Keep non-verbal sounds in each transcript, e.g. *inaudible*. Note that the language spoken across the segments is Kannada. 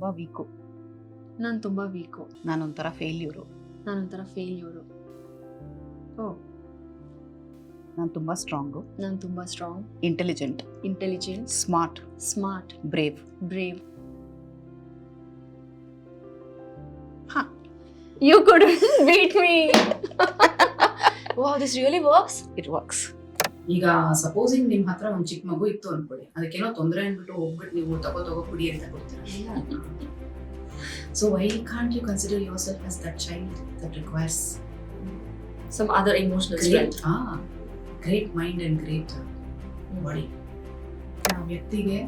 ತುಂಬಾ ವೀಕು ನಾನು ತುಂಬ ವೀಕು ನಾನೊಂಥರ ಫೇಲ್ಯೂರು ನಾನೊಂಥರ ಫೇಲ್ಯೂರು ಓ. ನಾನು ತುಂಬ ಸ್ಟ್ರಾಂಗು ನಾನು ತುಂಬ strong intelligent intelligent smart smart brave brave ಹಾ. You could beat me wow this really works it works ಈಗ ಸಪೋಸಿಂಗ್ ನಿಮ್ ಹತ್ರ ಒಂದ್ ಚಿಕ್ಕ ಮಗು ಇತ್ತು ಅನ್ಕೊಳ್ಳಿ. ಅದಕ್ಕೇನೋ ತೊಂದರೆ ಅಂದ್ಬಿಟ್ಟು ಹೋಗ್ಬಿಟ್ಟು ನೀವು ತಗೋ ತಗೋ ಕುಡಿ ಅಂತ ಕೊಡ್ತೀರಾ? So why can't you consider yourself as that child that requires some other emotional strength ಆ great mind and great body ಆ ವ್ಯಕ್ತಿಗೆ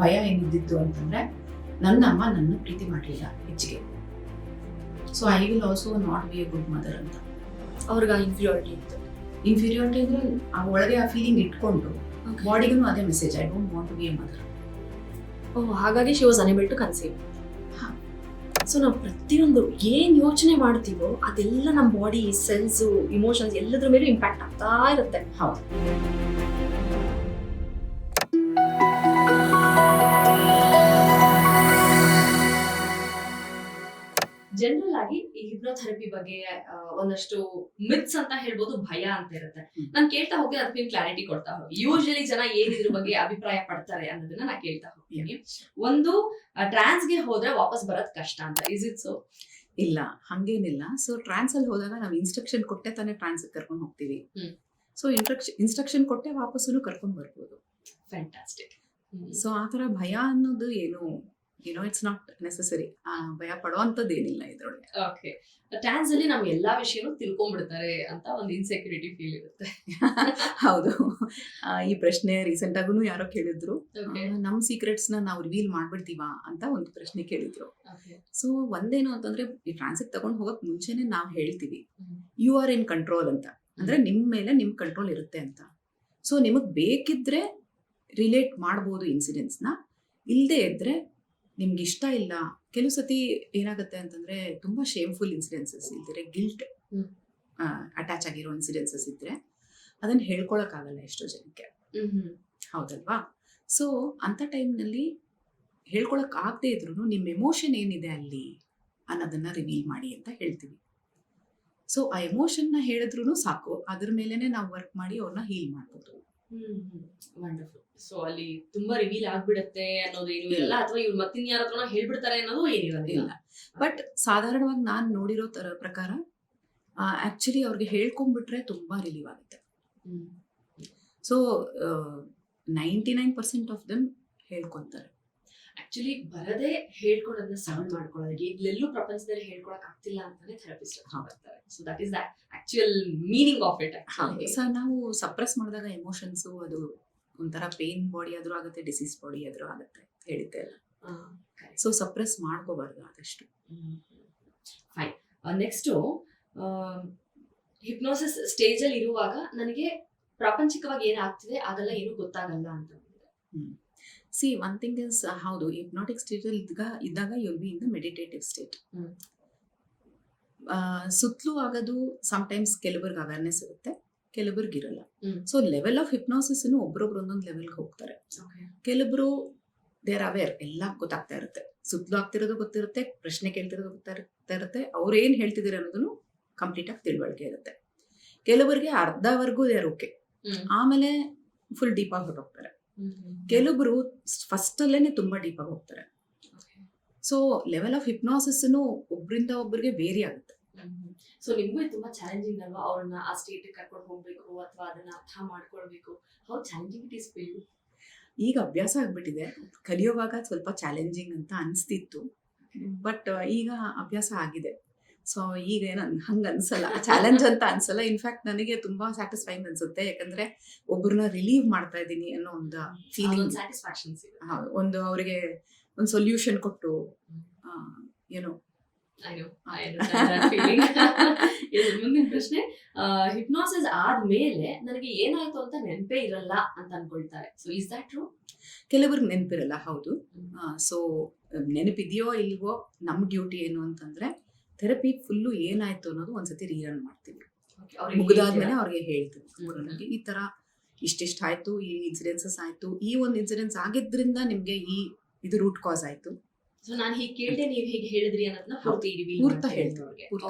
ಭಯ ಏನಿದ್ದಿತ್ತು ಅಂತಂದ್ರೆ ನನ್ನ ಅಮ್ಮ ನನ್ನ ಪ್ರೀತಿ ಮಾಡಲಿಲ್ಲ ಹೆಚ್ಚಿಗೆ. So I will also not be a good mother ಅಂತ. ಅವ್ರಿಗೆ ಇನ್ಫೀರಿಯಾರಿಟಿ ಇತ್ತು. ಇನ್ಫೀರಿಯಾರಿಟಿ ಅಂದ್ರೆ ಆ ಒಳಗೆ ಆ ಫೀಲಿಂಗ್ ಇಟ್ಕೊಂಡು ಬಾಡಿಗೂ ಅದೇ message I don't want to be a mother ಓ ಹಾಗಾಗಿ she was unable to conceive ಹಾ. ಸೊ ನಾವು ಪ್ರತಿಯೊಂದು ಏನು ಯೋಚನೆ ಮಾಡ್ತೀವೋ ಅದೆಲ್ಲ ನಮ್ಮ ಬಾಡಿ ಸೆಲ್ಸು ಇಮೋಷನ್ಸ್ ಎಲ್ಲದ್ರ ಮೇಲೂ ಇಂಪ್ಯಾಕ್ಟ್ ಆಗ್ತಾ ಇರುತ್ತೆ. ಹೌದು. ಜನರಲ್ ಆಗಿ ಈ ಹಿಪ್ನೋಥೆರಪಿ ಬಗ್ಗೆ ಒಂದಷ್ಟು ಮಿತ್ಸ್ ಅಂತ ಹೇಳ್ಬೋದು ಭಯ ಅಂತ ಇರುತ್ತೆ. ನಾನು ಕೇಳ್ತಾ ಹೋಗಿ ಅದಕ್ಕೆ ನೀವು ಕ್ಲಾರಿಟಿ ಕೊಡ್ತಾ ಹೋಗಿ. ಯೂಶಲಿ ಜನ ಏನ್ ಇದ್ರ ಬಗ್ಗೆ ಅಭಿಪ್ರಾಯ ಪಡ್ತಾರೆ ಅನ್ನೋದನ್ನ ನಾ ಕೇಳ್ತಾ ಹೋಗ್ತೀನಿ. ಒಂದು ಟ್ರಾನ್ಸ್ಗೆ ಹೋದ್ರೆ ವಾಪಸ್ ಬರೋದ್ ಕಷ್ಟ ಅಂತ. ಇಸ್ ಇಟ್ ಸೊ ಇಲ್ಲ ಹಂಗೇನಿಲ್ಲ. ಸೊ ಟ್ರಾನ್ಸ್ ಅಲ್ಲಿ ಹೋದಾಗ ನಾವು ಇನ್ಸ್ಟ್ರಕ್ಷನ್ ಕೊಟ್ಟೆ ತಾನೇ ಟ್ರಾನ್ಸ್ ಕರ್ಕೊಂಡು ಹೋಗ್ತೀವಿ. ಸೊ ಇನ್ಸ್ಟ್ರಕ್ಷನ್ ಇನ್ಸ್ಟ್ರಕ್ಷನ್ ಕೊಟ್ಟೆ ವಾಪಸ್ಸು ಕರ್ಕೊಂಡು ಬರ್ಬೋದು. ಫ್ಯಾಂಟಾಸ್ಟಿಕ್ ಸೊ ಆ ತರ ಭಯ ಅನ್ನೋದು ಏನು ಏನೋ ಇಟ್ಸ್ ನಾಟ್ ನೆಸೆಸರಿ ಭಯ ಪಡೋವಂಥದ್ದು ಏನಿಲ್ಲ ಇದ್ರೊಳಗೆ. ಓಕೆ ಟ್ಯಾನ್ಸ್ ಅಲ್ಲಿ ನಾವು ಎಲ್ಲಾ ವಿಷಯನೂ ತಿಳ್ಕೊಂಡ್ಬಿಡ್ತಾರೆ ಅಂತ ಒಂದು ಇನ್ಸೆಕ್ಯೂರಿಟಿ ಫೀಲ್ ಇರುತ್ತೆ. *laughs* ಹೌದು. ಈ ಪ್ರಶ್ನೆ ರೀಸೆಂಟ್ ಆಗೂ ಯಾರೋ ಕೇಳಿದ್ರು. ನಮ್ಮ ನಮ್ ಸೀಕ್ರೆಟ್ಸ್ನ ನಾವು ರಿವೀಲ್ ಮಾಡ್ಬಿಡ್ತೀವಾ ಅಂತ ಒಂದು ಪ್ರಶ್ನೆ ಕೇಳಿದ್ರು. ಸೊ ಒಂದೇನು ಅಂತಂದ್ರೆ ಈ ಟ್ರಾನ್ಸಿಟ್ ತಗೊಂಡ್ ಹೋಗಕ್ ಮುಂಚೆನೆ ನಾವು ಹೇಳ್ತೀವಿ. ಯು ಆರ್ ಇನ್ ಕಂಟ್ರೋಲ್ ಅಂತ. ಅಂದ್ರೆ ನಿಮ್ ಮೇಲೆ ನಿಮ್ ಕಂಟ್ರೋಲ್ ಇರುತ್ತೆ ಅಂತ. ಸೊ ನಿಮಗ್ ಬೇಕಿದ್ರೆ ರಿಲೇಟ್ ಮಾಡ್ಬೋದು ಇನ್ಸಿಡೆಂಟ್ಸ್ನ. ಇಲ್ಲದೆ ಇದ್ರೆ ನಿಮ್ಗೆ ಇಷ್ಟ ಇಲ್ಲ ಕೆಲವು ಸತಿ ಏನಾಗುತ್ತೆ ಅಂತಂದ್ರೆ ತುಂಬಾ ಶೇಮ್ಫುಲ್ ಇನ್ಸಿಡೆನ್ಸಸ್ ಇಲ್ದಿರೆ ಗಿಲ್ಟ್. ಅಟ್ಯಾಚ್ ಆಗಿರೋ ಇನ್ಸಿಡೆನ್ಸಸ್ ಇದ್ರೆ ಅದನ್ನ ಹೇಳ್ಕೊಳಕ್ ಆಗಲ್ಲ ಎಷ್ಟೋ ಜನಕ್ಕೆ. ಹೌದಲ್ವಾ? ಸೊ ಅಂತ ಟೈಮ್ನಲ್ಲಿ ಹೇಳ್ಕೊಳಕ್ ಆಗದೆ ಇದ್ರು ನಿಮ್ಮ ಎಮೋಷನ್ ಏನಿದೆ ಅಲ್ಲಿ ಅನ್ನೋದನ್ನ ರಿವೀಲ್ ಮಾಡಿ ಅಂತ ಹೇಳ್ತೀವಿ. ಸೊ ಆ ಎಮೋಷನ್ನ ಹೇಳಿದ್ರು ಸಾಕು ಅದ್ರ ಮೇಲೆನೆ ನಾವು ವರ್ಕ್ ಮಾಡಿ ಅವ್ರನ್ನ ಹೀಲ್ ಮಾಡ್ಬೋದು. ವಂಡರ್ಫುಲ್ ಸೊ ಅಲ್ಲಿ ತುಂಬಾ ರಿವೀಲ್ ಆಗ್ಬಿಡತ್ತೆ ಅನ್ನೋದು ಇಲ್ಲ ಅಥವಾ ಇವ್ರು ಮತ್ತಿನ್ ಯಾರ ಹತ್ರನೋ ಹೇಳ್ಬಿಡ್ತಾರೆ ಅನ್ನೋದು ಏನಿರೋದಿಲ್ಲ ಇಲ್ಲ. ಬಟ್ ಸಾಧಾರಣವಾಗಿ ನಾನು ನೋಡಿರೋ ತರ ಪ್ರಕಾರ ಆಕ್ಚುಲಿ ಅವ್ರಿಗೆ ಹೇಳ್ಕೊಂಡ್ಬಿಟ್ರೆ ತುಂಬಾ ರಿಲೀವ್ ಆಗುತ್ತೆ. So ninety nine percent of them ಹೇಳ್ಕೊಂತಾರೆ. Actually ಬರದೇ ಹೇಳ್ಕೊಡೋದನ್ನ ಸೌಂಡ್ ಮಾಡ್ಕೊಳ್ಳೋದಕ್ಕೆ ಇಲ್ಲೆಲ್ಲೂ ಪ್ರಪಂಚದಲ್ಲಿ ಹೇಳ್ಕೊಳಕ್ ಆಗ್ತಿಲ್ಲ ಅಂತಾನೆ ಥೆರಪಿಸ್ಟ್ ಬರ್ತಾರೆ. So that is the actual meaning of it so ನಾವು ಸಪ್ರೆಸ್ ಮಾಡಿದಾಗ ಎಮೋಷನ್ಸ್ ಅದು ಒಂಥರ ಪೇನ್ ಬಾಡಿ ಆದ್ರೂ ಆಗುತ್ತೆ ಡಿಸೀಸ್ ಬಾಡಿ ಆದ್ರೂ ಆಗುತ್ತೆ ಹೇಳಿದ್ದೆ ಇಲ್ಲ ಸೊ ಸಪ್ರೆಸ್ ಮಾಡ್ಕೋಬಾರ್ದು ಆದಷ್ಟು. ಫೈನ್ ನೆಕ್ಸ್ಟ್ ಹಿಪ್ನೋಸಿಸ್ ಸ್ಟೇಜ್ ಅಲ್ಲಿ ಇರುವಾಗ ನನಗೆ ಪ್ರಾಪಂಚಿಕವಾಗಿ ಏನಾಗ್ತಿದೆ ಅದೆಲ್ಲ ಏನು ಗೊತ್ತಾಗಲ್ಲ ಅಂತ. ಸಿ ಒನ್ ಥಿಂಗ್ ಇಸ್ ಹೌದು ಹಿಪ್ನಾಟಿಕ್ ಸ್ಟೇಟ್ ಅಲ್ಲಿ ಇದ್ದಾಗ ಇದ್ದಾಗ you'll be in the meditative state. ಸುತ್ತಲೂ ಆಗೋದು ಸಮಟೈಮ್ಸ್ ಕೆಲವ್ರಿಗೆ ಅವೇರ್ನೆಸ್ ಇರುತ್ತೆ ಕೆಲವ್ರಿಗೆ ಇರಲ್ಲ. ಸೊ ಲೆವೆಲ್ ಆಫ್ ಹಿಪ್ನೋಸಿಸ್ ಒಬ್ರೊಬ್ರು ಒಂದೊಂದು ಲೆವೆಲ್ಗೆ ಹೋಗ್ತಾರೆ. ಕೆಲವರು ದೇ ಆರ್ ಅವೇರ್ ಎಲ್ಲ ಗೊತ್ತಾಗ್ತಾ ಇರುತ್ತೆ. ಸುತ್ತಲೂ ಆಗ್ತಿರೋದು ಗೊತ್ತಿರುತ್ತೆ ಪ್ರಶ್ನೆ ಕೇಳ್ತಿರೋದು ಗೊತ್ತಾಗ್ತಾ ಇರುತ್ತೆ ಅವ್ರು ಏನ್ ಹೇಳ್ತಿದಾರೆ ಅನ್ನೋದನ್ನು ಕಂಪ್ಲೀಟ್ ಆಗಿ ತಿಳುವಳಿಕೆ ಇರುತ್ತೆ. ಕೆಲವರಿಗೆ ಅರ್ಧವರೆಗೂ ದೇ ಆರ್ ಓಕೆ ಆಮೇಲೆ ಫುಲ್ ಡೀಪ್ ಆಗಿ ಹೊರಟೋಗ್ತಾರೆ. ಕೆಲವೊಬ್ರು ಫಸ್ಟ್ ಅಲ್ಲೇನೆ ತುಂಬಾ ಡೀಪ್ ಆಗಿ ಹೋಗ್ತಾರೆ. ಸೊ ಲೆವೆಲ್ ಆಫ್ ಹಿಪ್ನಾಸಿಸ್ ಒಬ್ಬರಿಂದ ಒಬ್ಬರಿಗೆ ವೇರಿ ಆಗುತ್ತೆ. ಸೊ ನಿಮ್ಗೂ ತುಂಬಾ ಚಾಲೆಂಜಿಂಗ್ ಅಲ್ವಾ? ಅವ್ರನ್ನ ಆ ಸ್ಟೇಟ್ ಕರ್ಕೊಂಡು ಹೋಗ್ಬೇಕು ಅಥವಾ ಅದನ್ನ ಅರ್ಥ ಮಾಡ್ಕೊಳ್ಬೇಕು. How challenging it is for ಈಗ ಅಭ್ಯಾಸ ಆಗ್ಬಿಟ್ಟಿದೆ. ಕಲಿಯೋವಾಗ ಸ್ವಲ್ಪ ಚಾಲೆಂಜಿಂಗ್ ಅಂತ ಅನಿಸ್ತಿತ್ತು. ಬಟ್ ಈಗ ಅಭ್ಯಾಸ ಆಗಿದೆ. ಸೊ ಈಗ ಏನ ಹಂಗ ಅನ್ಸಲ್ಲ. ಚಾಲೆಂಜ್ ಅಂತ ಅನ್ಸಲ್ಲ. ಇನ್ಫ್ಯಾಕ್ಟ್ ನನಗೆ ತುಂಬಾ ಸ್ಯಾಟಿಸ್ಫೈಂಗ್ ಅನ್ಸುತ್ತೆ. ಯಾಕಂದ್ರೆ ಒಬ್ಬರನ್ನ ರಿಲೀವ್ ಮಾಡ್ತಾ ಇದ್ದೀನಿ ಅನ್ನೋ ಒಂದು ಫೀಲಿಂಗ್ ಸ್ಯಾಟಿಸ್ಫ್ಯಾಕ್ಷನ್ ಒಂದು ಅವರಿಗೆ ಒಂದು ಸೊಲ್ಯೂಷನ್ ಕೊಟ್ಟು ಏನೋ *laughs* ಮುಂದಿನ ಪ್ರಶ್ನೆ. ಹಿಪ್ನೋಸಿಸ್ ಆದ್ಮೇಲೆ ನನಗೆ ಏನಾಯ್ತು ಅಂತ ನೆನಪೇ ಇರಲ್ಲ ಅಂತ ಅನ್ಕೊಳ್ತಾರೆ. ಸೊ ಇಸ್ ದಟ್ ಟ್ರೂ ಕೆಲವ್ರಿಗೆ ನೆನಪಿರಲ್ಲ ಹೌದು. ಸೊ ನೆನಪಿದೆಯೋ ಇಲ್ವೋ ನಮ್ಮ ಡ್ಯೂಟಿ ಏನು ಅಂತಂದ್ರೆ ಥೆರಪಿ ಫುಲ್ಲು ಏನಾಯ್ತು ಅನ್ನೋದು ಒಂದ್ಸತಿ ರೀರನ್ ಮಾಡ್ತೀವಿ. ಮುಗಿದಾದ್ಮೇಲೆ ಅವ್ರಿಗೆ ಹೇಳ್ತೀವಿ. ಈ ತರ ಇಷ್ಟಿಷ್ಟ ಆಯ್ತು ಈ ಇನ್ಸಿಡೆನ್ಸಸ್ ಆಯ್ತು ಈ ಒಂದು ಇನ್ಸಿಡೆನ್ಸ್ ಆಗಿದ್ರಿಂದ ನಿಮ್ಗೆ ಈ ಇದು ರೂಟ್ ಕಾಸ್ ಆಯ್ತು. ಸೊ ನಾನು ಹೀಗೆ ಕೇಳಿದೆ ನೀವು ಹೀಗೆ ಹೇಳಿದ್ರಿ ಅನ್ನೋದನ್ನ ಪೂರ್ತಿ ಹೇಳ್ತೀವಿ ಪೂರ್ತ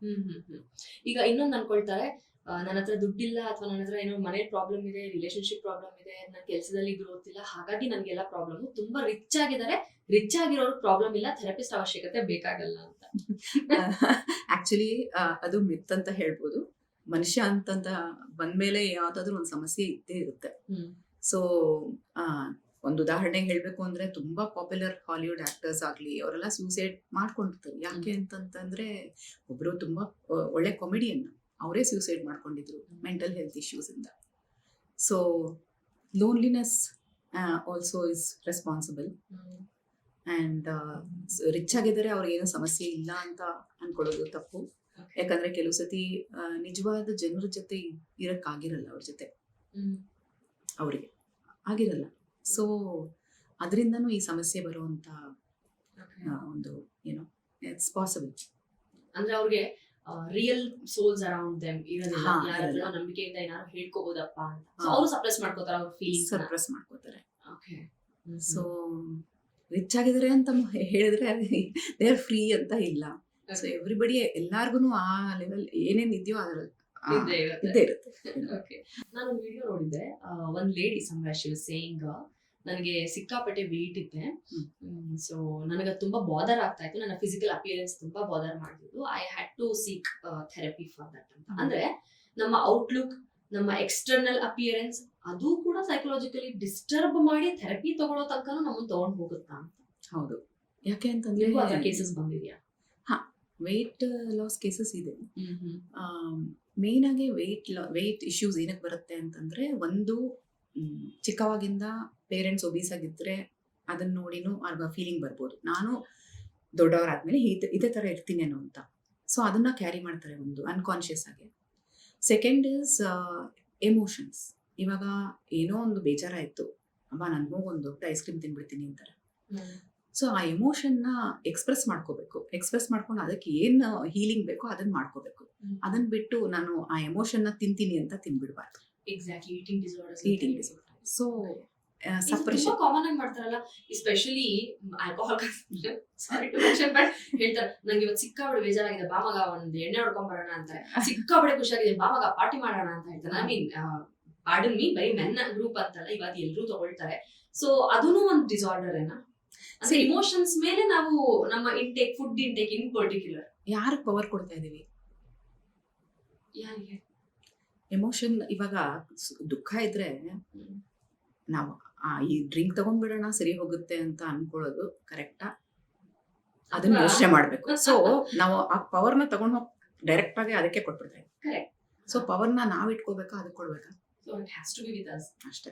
ಹ್ಮ್. ಈಗ ಇನ್ನೊಂದು ಅನ್ಕೊಳ್ತಾರೆ ನನ್ನ ಹತ್ರ ದುಡ್ಡಿಲ್ಲ ಅಥವಾ ನನ್ನ ಹತ್ರ ಏನೋ ಮನೆ ಪ್ರಾಬ್ಲಮ್ ಇದೆ ರಿಲೇಶನ್ಶಿಪ್ ಪ್ರಾಬ್ಲಮ್ ಇದೆ ನನ್ನ ಕೆಲಸದಲ್ಲಿ ಗ್ರೋತ್ ಇಲ್ಲ ಹಾಗಾಗಿ ನನಗೆಲ್ಲ ಪ್ರಾಬ್ಲಮ್ ತುಂಬಾ ರಿಚ್ ಆಗಿದ್ದಾರೆ. ರಿಚ್ ಆಗಿರೋರು ಪ್ರಾಬ್ಲಮ್ ಇಲ್ಲ ಥೆರಪಿಸ್ಟ್ ಅವಶ್ಯಕತೆ ಬೇಕಾಗಲ್ಲ ಅಂತ. *laughs* ಆಕ್ಚುಲಿ ಅದು ಮಿತ್ ಅಂತ ಹೇಳ್ಬೋದು. ಮನುಷ್ಯ ಅಂತಂತ ಬಂದ್ಮೇಲೆ ಯಾವ್ದಾದ್ರು ಒಂದು ಸಮಸ್ಯೆ ಇದ್ದೇ ಇರುತ್ತೆ. ಸೊ ಒಂದು ಉದಾಹರಣೆ ಹೇಳ್ಬೇಕು ಅಂದ್ರೆ ತುಂಬಾ ಪಾಪ್ಯುಲರ್ ಹಾಲಿವುಡ್ ಆಕ್ಟರ್ಸ್ ಆಗ್ಲಿ ಅವರೆಲ್ಲ ಸೂಸೈಡ್ ಮಾಡ್ಕೊಂಡಿರ್ತಾರೆ. ಯಾಕೆ ಅಂತಂತಂದ್ರೆ ಒಬ್ರು ತುಂಬಾ ಒಳ್ಳೆ ಕಾಮಿಡಿಯನ್ ಅವರೇ ಸ್ಯೂಸೈಡ್ ಮಾಡ್ಕೊಂಡಿದ್ರು. ಮೆಂಟಲ್ ಹೆಲ್ತ್ ಇಶ್ಯೂಸ್ ಇಂದ. So loneliness also is responsible and and rich ಆಗಿದ್ದಾರೆ ಅವ್ರಿಗೆ ಏನೋ ಸಮಸ್ಯೆ ಇಲ್ಲ ಅಂತ ಅನ್ಕೊಳ್ಳೋದು ತಪ್ಪು. ಯಾಕಂದ್ರೆ ಕೆಲವು ಸತಿ ನಿಜವಾದ ಜನರ ಜೊತೆ ಇರೋಕ್ಕಾಗಿರಲ್ಲ ಅವ್ರ ಜೊತೆ. ಅವರಿಗೆ. ಆಗಿರಲ್ಲ. ಸೊ ಅದರಿಂದನೂ ಈ ಸಮಸ್ಯೆ ಬರುವಂತ ಒಂದು ಏನೋ ಇಟ್ಸ್ ಪಾಸಿಬಲ್ ಅಂದ್ರೆ ಅವ್ರಿಗೆ ರಿಯಲ್ ಸೋಲ್ಸ್ ಅರೌಂಡ್ ದೆಮ್ ಇರೋದಿಲ್ಲ. ನಂಬಿಕೆ ಯಾರ ಹತ್ರ ಇರಲ್ಲ. ನಂಬಿಕೆಯಿಂದ ಏನಾದ್ರು ಹೇಳ್ಕೋಬಹುದಪ್ಪ ಅಂತ. ಅವರು ಸಪ್ರೆಸ್ ಮಾಡ್ಕೋತಾರೆ ಅವ್ರ ಫೀಲಿಂಗ್ ಸಪ್ರೆಸ್ ಮಾಡ್ಕೋತಾರೆ. ಓಕೆ ಸೊ ರಿಚ್ ಆಗಿದ್ರೆ ಅಂತ ಹೇಳಿದ್ರೆ ದೇ ಆರ್ ಫ್ರೀ ಅಂತ ಇಲ್ಲ. ಸೊ ಎವ್ರಿಬಡಿ ಎಲ್ಲಾರ್ಗು ಆ ಲೆವೆಲ್ ಏನೇನ್ ಇದೆಯೋ ಅದ್ರಲ್ಲಿ ಇದ್ದೇ ಇರುತ್ತೆ. ನಾನು ವಿಡಿಯೋ ನೋಡಿದ್ದೆ. ಒಂದು ಒಂದ್ ಲೇಡಿ ಸಂಭಾಷ್ ಸೇಯಿಂಗ್ ನನಗೆ ಸಿಕ್ಕಾಪಟ್ಟೆ ವೇಟ್ ಇದ್ದೆ. ಸೊ ನನಗೆ ತುಂಬಾ ಬಾದರ್ ಆಗ್ತಾ ಇತ್ತು. ನನ್ನ ಫಿಸಿಕಲ್ ಅಪಿಯರೆನ್ಸ್ ತುಂಬಾ bother ಮಾಡ್ತಿದ್ದು I had to seek therapy for that ಅಂತ. ಅಂದ್ರೆ ನಮ್ಮ ಔಟ್ಲುಕ್ ನಮ್ಮ ಎಕ್ಸ್ಟರ್ನಲ್ ಅಪಿಯರೆನ್ಸ್ ಅದು ಕೂಡ ಸೈಕಲಾಜಿಕಲಿ ಡಿಸ್ಟರ್ಬ್ ಮಾಡಿ ಥೆರಪಿ ತಗೊಳ್ಳೋ ತನಕ ನಮ್ಮನ್ನು ತಗೊಂಡ್ ಹೋಗುತ್ತಾ ಅಂತ. ಹೌದು. ಯಾಕೆ ಅಂತಂದ್ರೆ ಕೇಸಸ್ ಬಂದಿದ್ಯಾ? ವೆಯ್ಟ್ ಲಾಸ್ ಕೇಸಸ್ ಇದೆ. ಮೇನ್ ಆಗಿ ವೇಟ್ ವೆಯ್ಟ್ ಇಶ್ಯೂಸ್ ಏನಕ್ಕೆ ಬರುತ್ತೆ ಅಂತಂದ್ರೆ ಒಂದು ಚಿಕ್ಕವಾಗಿಂದ ಪೇರೆಂಟ್ಸ್ ಒಬೀಸ್ ಆಗಿದ್ರೆ ಅದನ್ನ ನೋಡಿನೂ ಆಗ ಫೀಲಿಂಗ್ ಬರ್ಬೋದು. ನಾನು ದೊಡ್ಡವರಾದ್ಮೇಲೆ ಇದ್- ಇದೇ ತರ ಇರ್ತೀನಿ ಅನ್ನೋ ಅಂತ ಸೊ ಅದನ್ನ ಕ್ಯಾರಿ ಮಾಡ್ತಾರೆ ಒಂದು ಅನ್ಕಾನ್ಶಿಯಸ್ ಆಗಿ. ಸೆಕೆಂಡ್ ಇಸ್ ಎಮೋಷನ್ಸ್ ಇವಾಗ ಏನೋ ಒಂದು ಬೇಜಾರಾಯ್ತು. ಅಮ್ಮ ನನಗೂ ಒಂದು ದೊಡ್ಡ ಐಸ್ ಕ್ರೀಮ್ ತಿನ್ಬಿಡ್ತೀನಿ ಅಂತಾರೆ. ಸೊ ಆ ಎಮೋಷನ್ನ ಎಕ್ಸ್ಪ್ರೆಸ್ ಮಾಡ್ಕೋಬೇಕು. ಎಕ್ಸ್ಪ್ರೆಸ್ ಮಾಡ್ಕೊಂಡು ಅದಕ್ಕೆ ಏನ್ ಹೀಲಿಂಗ್ ಬೇಕೋ ಅದನ್ನ ಮಾಡ್ಕೋಬೇಕು. ಅದನ್ನ ಬಿಟ್ಟು ನಾನು ಆ ಎಮೋಷನ್ನ ತಿಂತೀನಿ ಅಂತ ತಿನ್ಬಿಡ್ಬಾರ್ದು. Exactly eating disorders eating disorder. So suppression common ಆಗಿ ಮಾಡ್ತಾರಲ್ಲ especially alcohol sorry to mention but ಹೇಳ್ತಾರೆ ನಂಗೆ ಇವತ್ತು ಸಿಕ್ಕಾಬಡೆ ಬೇಜಾರಾಗಿದೆ ಬಾಮಗ ಒಂದು ಎಣ್ಣೆ ಹೊಡ್ಕೊಂಡ್ ಬರೋಣ ಅಂತಾರೆ ಸಿಕ್ಕಾಬಡೆ ಖುಷಿಯಾಗಿದೆ ಬಾಮಗ ಪಾರ್ಟಿ ಮಾಡೋಣ ಅಂತ ಹೇಳ್ತಾರೆ. ಐ ಮೀನ್ ಪಾರ್ಡನ್ ಮೀ ಬರೀ ಮೆನ್ ಗ್ರೂಪ್ ಅಂತಲ್ಲ ಇವಾಗ ಎಲ್ರೂ ತಗೊಳ್ತಾರೆ. ಸೊ ಅದೂ ಒಂದು ಡಿಸಾರ್ಡರ್ ಏನ? ಇಮೋಷನ್ಸ್ ಮೇಲೆ ನಾವು ನಮ್ಮ intake food intake in particular ಯಾರಿಗೆ ಪವರ್ ಕೊಡ್ತಾ ಇದೀವಿ? ಯಾರಿಗೆ? ಎಮೋಷನ್ ಇವಾಗ ದುಃಖ ಇದ್ರೆ ನಾವು ಈ ಡ್ರಿಂಕ್ ತಗೊಂಡ್ಬಿಡೋಣ ಸರಿ ಹೋಗುತ್ತೆ ಅಂತ ಅನ್ಕೊಳ್ಳೋದು ಕರೆಕ್ಟಾ ಅದನ್ನ ಯೋಚನೆ ಮಾಡ್ಬೇಕು. ಸೊ ನಾವು ಆ ಪವರ್ನ ತಗೊಂಡ್ ಹೋಗಿ ಡೈರೆಕ್ಟ್ ಆಗಿ ಅದಕ್ಕೆ ಕೊಟ್ಬಿಡ್ತಾ ಇದ್ದೀವಿ Correct. ಸೊ ಪವರ್ನ ನಾವ್ ಇಟ್ಕೋಬೇಕಾ ಅದಕ್ಕೆ ಕೊಡ್ಬೇಕಾ? ಅಷ್ಟೇ.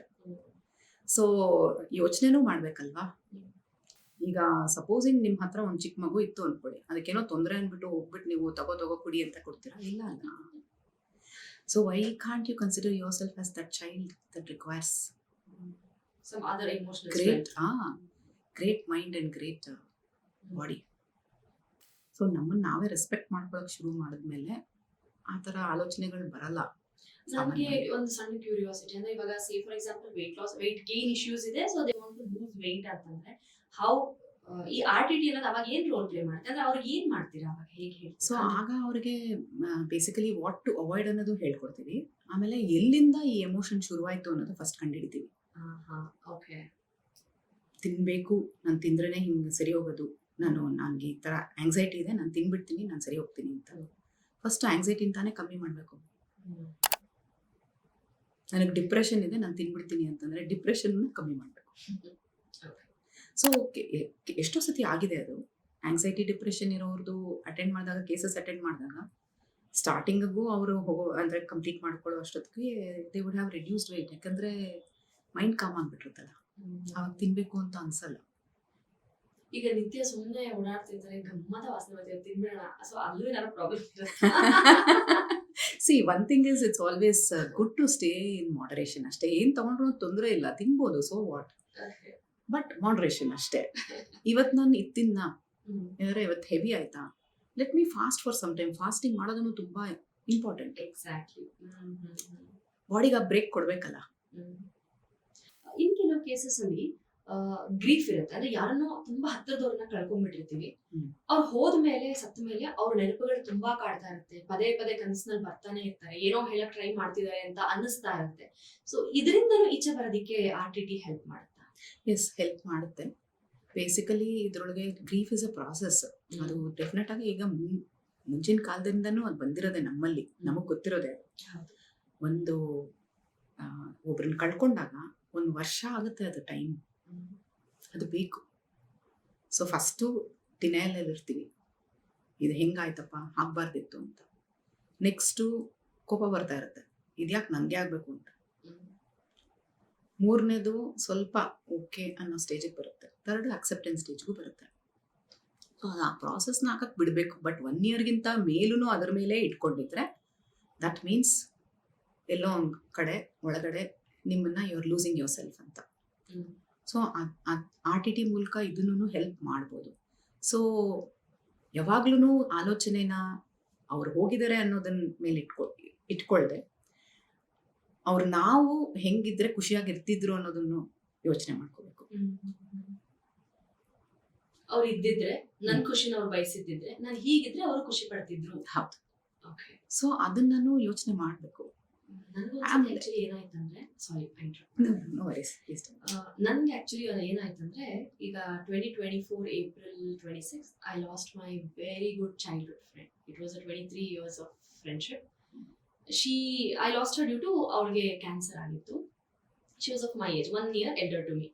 ಸೊ ಯೋಚನೆನೂ ಮಾಡ್ಬೇಕಲ್ವಾ? ಈಗ ಸಪೋಸಿಂಗ್ ನಿಮ್ ಹತ್ರ ಒಂದ್ ಚಿಕ್ಕ ಮಗು ಇತ್ತು ಅನ್ಕೊಳ್ಳಿ. ಅದಕ್ಕೇನೋ ತೊಂದರೆ ಅನ್ಬಿಟ್ಟು ಹೋಗ್ಬಿಟ್ಟು ನೀವು ತಗೋ ತಗೋ ಕುಡಿ ಅಂತ ಕೊಡ್ತೀರಾ? ಇಲ್ಲ ಅಲ್ಲ so why can't you consider yourself as that child that requires some other emotional great ಆ great mind and great body so ನಮ್ಮನ್ನು ನಾವೇ ರೆಸ್ಪೆಕ್ಟ್ ಮಾಡ್ಕೊಳಕ್ ಶುರು ಮಾಡಿದ್ಮೇಲೆ ಆ ಥರ ಆಲೋಚನೆಗಳು ಬರಲ್ಲ ನನಗೆ. ಒಂದು ಸಣ್ಣ ಕ್ಯೂರಿಯಾಸಿಟಿ ಅಂದ್ರೆ ಇವಾಗ say for example weight loss weight gain issues ಇದೆ so they want to lose weight ಅಂತಂದ್ರೆ ಹೌ ಈ ಆರ್ ಟಿ ಟಿ ಅನ್ನೋದು ಅವಾಗ ಏನ್ ರೋಲ್ ಪ್ಲೇ ಮಾಡುತ್ತೆ? ಅಂದ್ರೆ ಅವ್ರಿಗೆ ಏನ್ ಮಾಡ್ತೀರಾ ಅವಾಗ? ಹೇಗೆ ಸೊ ಆಗ ಅವ್ರಿಗೆ ಬೇಸಿಕಲಿ ವಾಟ್ ಟು ಅವಾಯ್ಡ್ ಅನ್ನೋದು ಹೇಳ್ಕೊಡ್ತೀವಿ. ಆಮೇಲೆ ಎಲ್ಲಿಂದ ಈ ಎಮೋಷನ್ ಶುರುವಾಯ್ತು ಅನ್ನೋದು ಫಸ್ಟ್ ಕಂಡುಹಿಡಿತೀವಿ. ಓಕೆ ತಿನ್ಬೇಕು ನಾನು ತಿಂದ್ರೇ ಹಿಂಗೆ ಸರಿ ಹೋಗೋದು. ನಾನು ನನಗೆ ಈ ಥರ ಆಂಗ್ಸೈಟಿ ಇದೆ ನಾನು ತಿನ್ಬಿಡ್ತೀನಿ ನಾನು ಸರಿ ಹೋಗ್ತೀನಿ ಅಂತ. ಫಸ್ಟ್ ಆಂಗ್ಸೈಟಿನ ತಾನೇ ಕಮ್ಮಿ ಮಾಡಬೇಕು. ನನಗೆ ಡಿಪ್ರೆಷನ್ ಇದೆ ನಾನು ತಿನ್ಬಿಡ್ತೀನಿ ಅಂತಂದ್ರೆ ಡಿಪ್ರೆಷನ್ ಕಮ್ಮಿ ಮಾಡಬೇಕು. ಸೊ ಎಷ್ಟೋ ಸತಿ ಆಗಿದೆ ಅದು. ಆಂಗ್ಸೈಟಿ ಡಿಪ್ರೆಷನ್ ಇರೋರ್ದು ಅಟೆಂಡ್ ಮಾಡಿದಾಗ ಕೇಸಸ್ ಅಟೆಂಡ್ ಮಾಡಿದಾಗ ಸ್ಟಾರ್ಟಿಂಗಿಗೂ ಅವರು ಹೋಗೋ ಅಂದರೆ ಕಂಪ್ಲೀಟ್ ಮಾಡ್ಕೊಳ್ಳೋ ಅಷ್ಟೊತ್ತಿಗೆ they would have reduced weight ಯಾಕಂದರೆ ಮೈಂಡ್ ಕಾಮ್ ಆಗಿಬಿಟ್ಟಿರುತ್ತಲ್ಲ. ಅವಾಗ ತಿನ್ನಬೇಕು ಅಂತ ಅನ್ಸಲ್ಲ. ಈಗ ನಿತ್ಯ ಸುಮ್ಮನೆ ಓಡಾಡ್ತಿರ್ತಾರೆ ಗಮ್ಮತ ವಾಸನೆ ಬರ್ತಿದೆ ತಿನ್ಬೇಡ ಸೊ ಅಲ್ಲೂ ಏನಾದ್ರು problem see one thing is it's always good to stay in moderation ಅಷ್ಟೇ ಏನು ತಗೊಂಡ್ರು ತೊಂದರೆ ಇಲ್ಲ ತಿನ್ಬೋದು ಸೊ ವಾಟ್ ಬಟ್ ಮಾಡ್ರೇಷನ್ ಅಷ್ಟೇ. ಇವತ್ತು ನಾನು ಇದು ಏನಾದ್ರೆ ಇವತ್ತು ಹೆವಿ ಆಯ್ತಾ? Let me fast for some time fasting ಮಾಡೋದನ್ನು ತುಂಬ ಇಂಪಾರ್ಟೆಂಟ್ ಎಕ್ಸಾಕ್ಟ್ಲಿ ಬಾಡಿಗೆ ಆ ಬ್ರೇಕ್ ಕೊಡ್ಬೇಕಲ್ಲ? ಇನ್ ಕೆಲವು ಕೇಸಸ್ ಅಲ್ಲಿ ಗ್ರೀಫ್ ಇರುತ್ತೆ. ಅಂದ್ರೆ ಯಾರನ್ನೋ ತುಂಬಾ ಹತ್ತಿರದವ್ರನ್ನ ಕಳ್ಕೊಂಡ್ಬಿಟ್ಟಿರ್ತೀವಿ. ಅವ್ರು ಅವ್ರು ಹೋದ್ಮೇಲೆ ಸತ್ತ ಮೇಲೆ ಅವ್ರ ನೆನಪುಗಳು ತುಂಬಾ ಕಾಡ್ತಾ ಇರುತ್ತೆ. ಪದೇ ಪದೇ ಕನಸಿನಲ್ಲಿ ಬರ್ತಾನೆ ಇರ್ತಾರೆ. ಏನೋ ಹೇಳಕ್ ಟ್ರೈ ಮಾಡ್ತಿದ್ದಾರೆ ಅಂತ ಅನ್ನಿಸ್ತಾ ಇರುತ್ತೆ. ಸೊ ಇದರಿಂದಲೂ ಈಚೆ ಬರೋದಕ್ಕೆ ಆರ್ ಟಿ ಟಿ ಹೆಲ್ಪ್ ಮಾಡುತ್ತಾ. ಎಸ್ ಹೆಲ್ಪ್ ಮಾಡುತ್ತೆ. ಬೇಸಿಕಲಿ ಇದರೊಳಗೆ ಗ್ರೀಫ್ ಇಸ್ ಅ ಪ್ರಾಸೆಸ್ ಅದು ಡೆಫಿನೆಟ್ ಆಗಿ ಈಗ ಮುಂ- ಮುಂಚಿನ ಕಾಲದಿಂದನೂ ಅದು ಬಂದಿರೋದೆ ನಮ್ಮಲ್ಲಿ ನಮಗೆ ಗೊತ್ತಿರೋದೆ. ಒಂದು ಒಬ್ರನ್ನ ಕಳ್ಕೊಂಡಾಗ ಒಂದು ವರ್ಷ ಆಗುತ್ತೆ ಅದು ಟೈಮ್ ಅದು ಬೇಕು. ಸೊ ಫಸ್ಟು ಡಿನೈಲಲ್ಲಿ ಇರ್ತೀವಿ. ಇದು ಹೆಂಗಾಯ್ತಪ್ಪ? ಆಗ್ಬಾರ್ದಿತ್ತು ಅಂತ. ನೆಕ್ಸ್ಟು ಕೋಪ ಬರ್ತಾ ಇರುತ್ತೆ. ಇದ್ಯಾಕೆ ನನಗೆ ಆಗಬೇಕು ಅಂತ? ಮೂರನೇದು ಸ್ವಲ್ಪ ಓಕೆ ಅನ್ನೋ ಸ್ಟೇಜಿಗೆ ಬರುತ್ತೆ. ಥರ್ಡ್ ಅಕ್ಸೆಪ್ಟೆನ್ಸ್ ಸ್ಟೇಜ್ಗೂ ಬರುತ್ತೆ. ಸೊ ಆ ಪ್ರಾಸೆಸ್ನ ಹಾಕಕ್ಕೆ ಬಿಡಬೇಕು. ಬಟ್ ಒನ್ ಇಯರ್ಗಿಂತ ಮೇಲೂ ಅದರ ಮೇಲೆ ಇಟ್ಕೊಂಡಿದ್ರೆ ದಟ್ ಮೀನ್ಸ್ ಎಲ್ಲೋ ಒಂದು ಕಡೆ ಒಳಗಡೆ ನಿಮ್ಮನ್ನ you are losing yourself ಅಂತ. ಸೊ ಆರ್ ಟಿ ಟಿ ಮೂಲಕ ಇದನ್ನು ಹೆಲ್ಪ್ ಮಾಡ್ಬೋದು. ಸೊ ಯಾವಾಗ್ಲೂ ಆಲೋಚನೆನ ಅವ್ರು ಹೋಗಿದ್ದಾರೆ ಅನ್ನೋದನ್ನ ಮೇಲೆ ಇಟ್ಕೊ ಇಟ್ಕೊಳ್ದೆ. ಅವ್ರು ನಾವು ಹೆಂಗಿದ್ರೆ ಖುಷಿಯಾಗಿ ಇರ್ತಿದ್ರು ಅನ್ನೋದನ್ನು ಯೋಚನೆ ಮಾಡ್ಕೋಬೇಕು. ಅವ್ರು ಇದ್ದಿದ್ರೆ ನನ್ ಖುಷಿನ ಅವ್ರು ಬಯಸಿದ್ದಿದ್ರೆ ನಾನು ಹೀಗಿದ್ರೆ ಅವರು ಖುಷಿ ಪಡ್ತಿದ್ರು. ಹೌದು. ಓಕೆ ಸೊ ಅದನ್ನೂ ಯೋಚನೆ ಮಾಡಬೇಕು. ನನಗೂ ಆಮೇಲೆ- ಆಕ್ಚುಲಿ ಏನಾಯ್ತಂದ್ರೆ ಸಾರಿ ನನ್ಗೆ ಆಕ್ಚುಲಿ ಏನಾಯ್ತಂದ್ರೆ ಈಗ twenty twenty four April twenty six I lost my very good childhood friend it was a twenty three years of friendship she I lost due to ಅವ್ರಿಗೆ ಕ್ಯಾನ್ಸರ್ ಆಗಿತ್ತು. She was of my age one year elder to me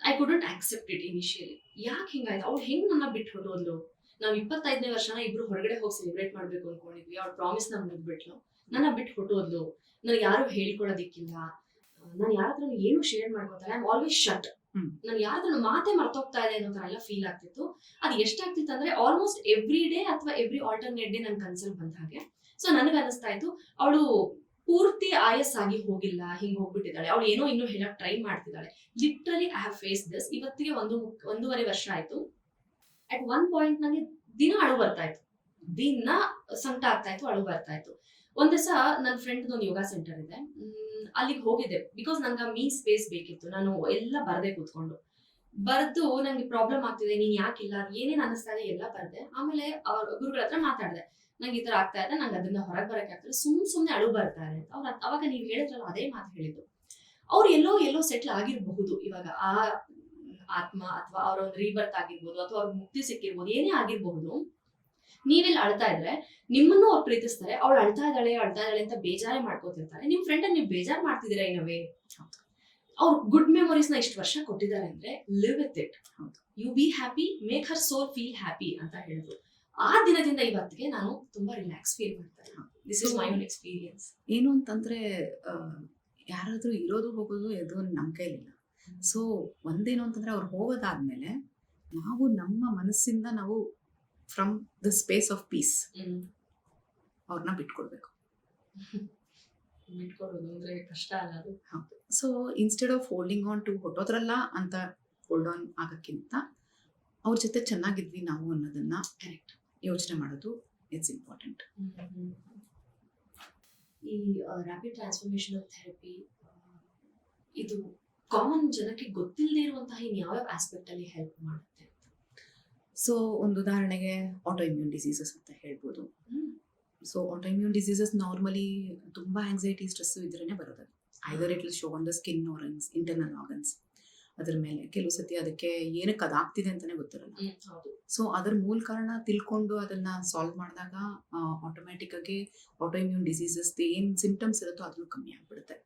I couldn't accept it initially ಯಾಕೆ ಹಿಂಗಾಯ್ತು? ಅವ್ಳು ಹೆಂಗ್ ನನ್ನ ಬಿಟ್ಟು ಹೊರಟೋದ್ಲು? ನಾವು ಇಪ್ಪತ್ತೈದನೇ ವರ್ಷನ ಇಬ್ರು ಹೊರಗಡೆ ಹೋಗಿ ಸೆಲೆಬ್ರೇಟ್ ಮಾಡ್ಬೇಕು ಅನ್ಕೊಂಡಿದ್ವಿ. ಅವ್ರ ಪ್ರಾಮಿಸ್ನ ಮುಗ್ಬಿಟ್ಲು ನನ್ನ ಬಿಟ್ಟು ಹೊಟ್ಟೋದ್ಲು ನನಗೆ ಯಾರು ಹೇಳ್ಕೊಳ್ಳೋದಿಕ್ಕಿಲ್ಲ ನಾನು ಯಾರ ಹತ್ರ ಏನು ಶೇರ್ ಮಾಡ್ಕೊತಾರೆ ಐ ಆಲ್ವೇಸ್ ಶಟ್. ನಾನು ಯಾರ ಮಾತೆ ಮಾತೇ ಮರ್ತೋಗ್ತಾ ಇದೆ ಅನ್ನೋ ತರ ಎಲ್ಲ ಫೀಲ್ ಆಗ್ತಿತ್ತು. ಅದು ಎಷ್ಟಾಗ್ತಿತ್ತು ಅಂದ್ರೆ ಆಲ್ಮೋಸ್ಟ್ ಎವ್ರಿ ಡೇ ಅಥವಾ ಎವ್ರಿ ಆಲ್ಟರ್ನೇಟ್ ಡೇ ನನ್ ಕನ್ಸಲ್ ಬಂದ ಹಾಗೆ ಸೊ ನನಗೆ ಅನಿಸ್ತಾ ಇತ್ತು ಅವಳು ಪೂರ್ತಿ ಆಯಸ್ಸಾಗಿ ಹೋಗಿಲ್ಲ, ಹಿಂಗ್ ಹೋಗ್ಬಿಟ್ಟಿದ್ದಾಳೆ. ಅವಳು ಏನೋ ಇನ್ನೂ ಹೇಳಕ್ ಟ್ರೈ ಮಾಡ್ತಿದ್ದಾಳೆ. Literally I have face this ಇವತ್ತಿಗೆ ಒಂದು ಒಂದೂವರೆ ವರ್ಷ ಆಯ್ತು. ಅಟ್ ಒನ್ ಪಾಯಿಂಟ್ ನನಗೆ ದಿನ ಅಳು ಬರ್ತಾ ಇತ್ತು. ದಿನ ಸಂಕಟ ಆಗ್ತಾ ಇತ್ತು, ಅಳು ಬರ್ತಾ ಇತ್ತು. ಒಂದ್ ದಿವಸ ನನ್ನ ಫ್ರೆಂಡ್ ಒಂದು ಯೋಗ ಸೆಂಟರ್ ಇದೆ. ಅಲ್ಲಿಗೆ ಹೋಗಿದ್ದೆ. ಬಿಕಾಸ್ ನಂಗೆ ಮೀ ಸ್ಪೇಸ್ ಬೇಕಿತ್ತು. ನಾನು ಎಲ್ಲ ಬರದೆ ಕೂತ್ಕೊಂಡು. ಬರ್ದು ನಂಗೆ ಪ್ರಾಬ್ಲಮ್ ಆಗ್ತಿದೆ, ನೀನ್ ಯಾಕಿಲ್ಲ, ಏನೇನ್ ಅನಿಸ್ತಾ ಇದೆ ಎಲ್ಲ ಬರ್ದೆ. ಆಮೇಲೆ ಅವ್ರ, ಗುರುಗಳ ಹತ್ರ ಮಾತಾಡ್ದೆ. ನಂಗೆ ಈ ತರ ಆಗ್ತಾ ಇದೆ ನಂಗೆ ಅದನ್ನ ಹೊರಗೆ ಬರಕ್ಕೆ ಆಗ್ತದೆ ಸುಮ್ ಸುಮ್ನೆ ಅಳು ಬರ್ತಾ ಇದೆ ಅಂತ. ಅವ್ರ ಅವಾಗ ನೀವ್ ಹೇಳಿದ್ರಲ್ಲ ಅದೇ ಮಾತು ಹೇಳಿದ್ದು. ಅವ್ರು ಎಲ್ಲೋ ಎಲ್ಲೋ ಸೆಟ್ಲ್ ಆಗಿರಬಹುದು. ಇವಾಗ ಆ ಆತ್ಮ ಅಥವಾ ಅವ್ರ ಒಂದು ರೀಬರ್ತ್ ಆಗಿರ್ಬೋದು ಅಥವಾ ಅವ್ರ ಮುಕ್ತಿ ಸಿಕ್ಕಿರ್ಬೋದು ಏನೇ ಆಗಿರಬಹುದು ನೀವೆಲ್ಲ ಅಳ್ತಾ ಇದ್ರೆ ನಿಮ್ಮನ್ನು ಅವ್ರು ಪ್ರೀತಿಸ್ತಾರೆ ಅವ್ಳು ಅಳ್ತಾ ಇದ್ದಾಳೆ ಅಳ್ತಾ ಇದ್ದಾಳೆ ಅಂತ ಬೇಜಾರೇ ಮಾಡ್ಕೋತಿರ್ತಾರೆ. ನಿಮ್ ಫ್ರೆಂಡ್ ನೀವು ಬೇಜಾರ್ ಮಾಡ್ತಿದ್ದೀರಾ ಏನವೇ ಅವ್ರು ಗುಡ್ ಮೆಮೊರೀಸ್ನ ಇಷ್ಟು ವರ್ಷ ಕೊಟ್ಟಿದ್ದಾರೆ ಅಂದ್ರೆ live with it. You be happy make her soul feel happy ಅಂತ ಹೇಳಿದ್ರು ಆ ದಿನದಿಂದ ಇವತ್ತಿಗೆ ನಾನು ತುಂಬಾ ರಿಲ್ಯಾಕ್ಸ್ ಫೀಲ್ ಮಾಡ್ತಾ ಇದ್ದೀನಿ this is my own experience ಏನು ಅಂತಂದ್ರೆ ಯಾರಾದರೂ ಯಾರಾದ್ರೂ ಇರೋದು ಹೋಗೋದು ಎದು ನಮ್ಮ ಕೈಲಿಲ್ಲ. ಸೊ ಒಂದೇನು ಅಂತಂದ್ರೆ ಅವ್ರು ಹೋಗೋದಾದ್ಮೇಲೆ ನಾವು ನಮ್ಮ ಮನಸ್ಸಿಂದ ನಾವು from the space of peace ಅವ್ರನ್ನ ಬಿಟ್ಕೊಡ್ಬೇಕು. *laughs* ಬಿಟ್ಕೊಡೋದು ಅಂದ್ರೆ ಕಷ್ಟ ಅಲ್ಲ ಅದು. So instead of holding on to ಹೊಟ್ಟೋದ್ರಲ್ಲ ಅಂತ ಹೋಲ್ಡ್ ಆನ್ ಆಗಕ್ಕಿಂತ ಅವ್ರ ಜೊತೆ ಚೆನ್ನಾಗಿದ್ವಿ ನಾವು ಅನ್ನೋದನ್ನ ಕರೆಕ್ಟ್ ಯೋಚನೆ ಮಾಡೋದು ಇಟ್ಸ್ ಇಂಪಾರ್ಟೆಂಟ್ ಈ ರ್ಯಾಪಿಡ್ ಟ್ರಾನ್ಸ್ಫಾರ್ಮೇಶನ್ ಥೆರಪಿ ಇದು ಕಾಮನ್ ಜನಕ್ಕೆ ಗೊತ್ತಿಲ್ಲದೆ ಇರುವಂತಹ ಇನ್ ಯಾವ ಆಸ್ಪೆಕ್ಟ್ ಅಲ್ಲಿ ಹೆಲ್ಪ್ ಮಾಡುತ್ತೆ? ಸೊ ಒಂದು ಉದಾಹರಣೆಗೆ ಆಟೋ ಇಮ್ಯೂನ್ ಡಿಸೀಸಸ್ ಅಂತ ಹೇಳ್ಬೋದು. So auto immune diseases normally ತುಂಬಾ ಆಂಗ್ಸೈಟಿ ಸ್ಟ್ರೆಸ್ ಇದ್ರೇನೆ ಬರೋದು. Either it will show on the skin organs internal organs ಅದ್ರ ಮೇಲೆ. ಕೆಲವು ಸತಿ ಅದಕ್ಕೆ ಏನಕ್ಕೆ ಅದಾಗ್ತಿದೆ ಅಂತಾನೆ ಗೊತ್ತಿರಲ್ಲ. ಸೊ ಅದ್ರ ಮೂಲ ಕಾರಣ ತಿಳ್ಕೊಂಡು ಅದನ್ನ ಸಾಲ್ವ್ ಮಾಡಿದಾಗ ಆಟೋಮ್ಯಾಟಿಕ್ ಆಗಿ ಆಟೋ ಇಮ್ಯೂನ್ ಡಿಸೀಸಸ್ ಏನ್ ಸಿಂಪ್ಟಮ್ಸ್ ಇರುತ್ತೋ ಅದನ್ನು ಕಮ್ಮಿ ಆಗ್ಬಿಡುತ್ತೆ.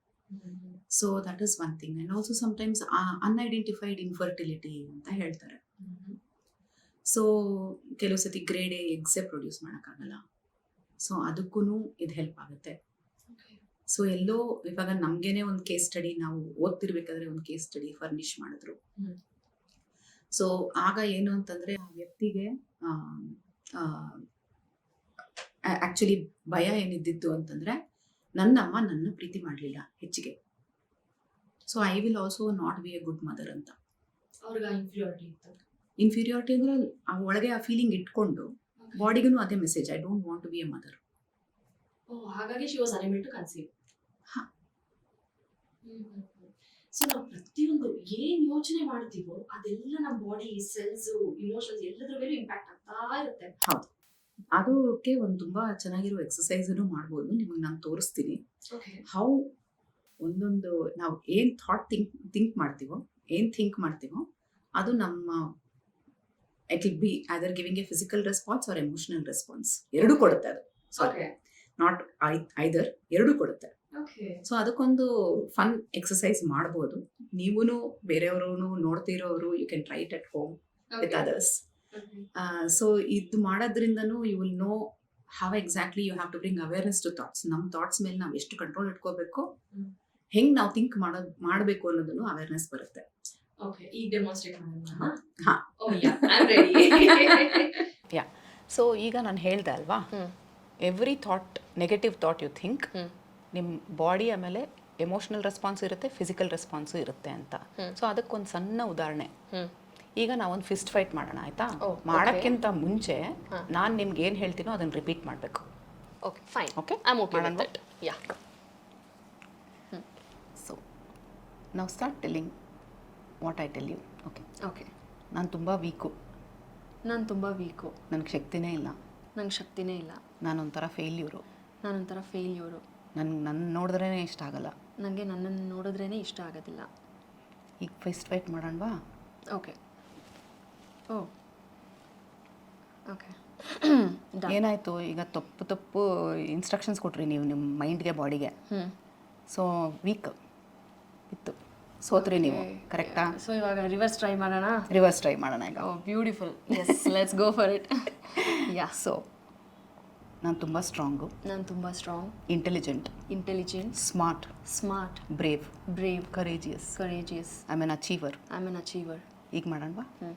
So that is one thing and also sometimes unidentified infertility ಅಂತ ಹೇಳ್ತಾರೆ. ಸೊ ಕೆಲವು ಸತಿ ಗ್ರೇಡ್ ಎ ಎಗ್ಸೆ ಪ್ರೊಡ್ಯೂಸ್ ಮಾಡೋಕ್ಕಾಗಲ್ಲ. ಸೊ ಅದಕ್ಕೂ ಇದು ಹೆಲ್ಪ್ ಆಗುತ್ತೆ. ಸೊ ಎಲ್ಲೋ ಇವಾಗ ನಮ್ಗೇನೆ ಒಂದು ಕೇಸ್ ಸ್ಟಡಿ ನಾವು ಓದ್ತಿರ್ಬೇಕಾದ್ರೆ ಒಂದು ಕೇಸ್ ಸ್ಟಡಿ ಫರ್ನಿಶ್ ಮಾಡಿದ್ರು. ಸೊ ಆಗ ಏನು ಅಂತಂದ್ರೆ ಆ ವ್ಯಕ್ತಿಗೆ ಆಕ್ಚುಲಿ ಭಯ ಏನಿದ್ದಿತ್ತು ಅಂತಂದ್ರೆ ನನ್ನಮ್ಮ ನನ್ನ ಪ್ರೀತಿ ಮಾಡಲಿಲ್ಲ ಹೆಚ್ಚಿಗೆ. So I will also not be a good mother ಅಂತ. ಇನ್ಫೀರಿಯಾರಿಟಿ ಅಂದ್ರೆ ಆ ಒಳಗೆ ಆ ಫೀಲಿಂಗ್ ಇಟ್ಕೊಂಡು ಬಾಡಿಗೂ ಅದೇ message I don't want to be a mother ಹಾಗಾಗಿ she was unable to conceive. So ನಾವು ಪ್ರತಿಯೊಂದು ಏನ್ ಯೋಚನೆ ಮಾಡ್ತೀವೋ ಅದೆಲ್ಲ ನಮ್ಮ ಬಾಡಿ ಸೆಲ್ಸ್ ಇಮೋಷನ್ಸ್ ಎಲ್ಲದ್ರ ಮೇಲೆ ಇಂಪ್ಯಾಕ್ಟ್ ಆಗ್ತಾ ಇರುತ್ತೆ. ಅದಕ್ಕೆ ಒಂದು ತುಂಬಾ ಚೆನ್ನಾಗಿರೋ ಎಕ್ಸಸೈಸನ್ನು ಮಾಡ್ಬೋದು. ನಿಮಗೆ ನಾನು ತೋರಿಸ್ತೀನಿ. ಹೌ ಒಂದೊಂದು ನಾವು ಏನ್ ಥಾಟ್ ಥಿಂಕ್ ಥಿಂಕ್ ಮಾಡ್ತೀವೋ ಏನ್ ಥಿಂಕ್ ಮಾಡ್ತೀವೋ ಅದು ನಮ್ಮ it will be other giving a physical response or emotional response ಎರಡು ಕೊಡುತ್ತೆ ಅದು. ಸಾರಿ ನಾಟ್ ಐದರ್ ಎರಡು ಕೊಡುತ್ತೆ. ಸೊ ಅದಕ್ಕೊಂದು ಫನ್ ಎಕ್ಸಸೈಸ್ ಮಾಡ್ಬೋದು. ನೀವೂ ಬೇರೆಯವರು ನೋಡ್ತಿರೋರು you can try it at home with others so ಇದು ಮಾಡೋದ್ರಿಂದನೂ you will know how exactly you have to bring awareness to thoughts ನಮ್ಮ ಥಾಟ್ಸ್ ಮೇಲೆ ನಾವು ಎಷ್ಟು ಕಂಟ್ರೋಲ್ ಇಟ್ಕೋಬೇಕು. ಹೆಂಗ್ ನಾವು ಥಿಂಕ್ ಮಾಡೋದು ಮಾಡಬೇಕು ಅನ್ನೋದನ್ನು ಅವೇರ್ನೆಸ್ ಬರುತ್ತೆ. ಯಾ ಸೊ ಈಗ *laughs* ನಾನು ಹೇಳ್ದೆ ಅಲ್ವಾ? Every thought negative thought you think. ನಿಮ್ಮ ಬಾಡಿ ಆಮೇಲೆ ಎಮೋಷನಲ್ ರೆಸ್ಪಾನ್ಸ್ ಇರುತ್ತೆ ಫಿಸಿಕಲ್ ರೆಸ್ಪಾನ್ಸು ಇರುತ್ತೆ ಅಂತ. ಸೊ ಅದಕ್ಕೊಂದು ಸಣ್ಣ ಉದಾಹರಣೆ. ಈಗ ನಾವೊಂದು ಫಿಸ್ಟ್ ಫೈಟ್ ಮಾಡೋಣ ಆಯ್ತಾ? ಮಾಡೋಕ್ಕಿಂತ ಮುಂಚೆ ನಾನು ನಿಮ್ಗೆ ಏನು ಹೇಳ್ತೀನೋ ಅದನ್ನು ರಿಪೀಟ್ ಮಾಡಬೇಕು. ಓಕೆ ಫೈನ್ ಓಕೆ ಮಾಡೋಣ? ಯಾ ಸೊ ನಾವು start telling what I tell you okay okay ನಾನು ತುಂಬ ವೀಕು ನಾನು ತುಂಬ ವೀಕು ನನಗೆ ಶಕ್ತಿನೇ ಇಲ್ಲ. ನನಗೆ ಶಕ್ತಿನೇ ಇಲ್ಲ. ನಾನೊಂಥರ ಫೇಲ್ಯೂರು ನಾನೊಂಥರ ಫೇಲ್ಯೂರು ನನ್ಗೆ ನನ್ನ ನೋಡಿದ್ರೇ ಇಷ್ಟ ಆಗಲ್ಲ. ನನಗೆ ನನ್ನನ್ನು ನೋಡಿದ್ರೇ ಇಷ್ಟ ಆಗೋದಿಲ್ಲ. ಈಗ ಫಿಸ್ಟ್ ಫೈಟ್ ಮಾಡೋಣವಾ? ಓಕೆ. ಓ. ಓಕೆ. *clears throat* ಏನಾಯಿತು? ಈಗ ತಪ್ಪು ತಪ್ಪು ಇನ್ಸ್ಟ್ರಕ್ಷನ್ಸ್ ಕೊಟ್ರಿ ನೀವು ನಿಮ್ಮ ಮೈಂಡ್ಗೆ ಬಾಡಿಗೆ ಸೊ ವೀಕ್ ಇತ್ತು. ಸೋತ್ರಿ ನೀವು ಕರೆಕ್ಟಾ ಸೊ ಇವಾಗ ರಿವರ್ಸ್ ಟ್ರೈ ಮಾಡೋಣ? ರಿವರ್ಸ್ ಟ್ರೈ ಮಾಡೋಣ ಈಗ. ಓ beautiful yes let's go for it yeah so ನಾನು ತುಂಬ ಸ್ಟ್ರಾಂಗು ನಾನು ತುಂಬ strong intelligent intelligent smart smart brave brave courageous courageous I mean achiever I am an achiever ಈಗ ಮಾಡೋಣವಾ ಹ್ಞೂ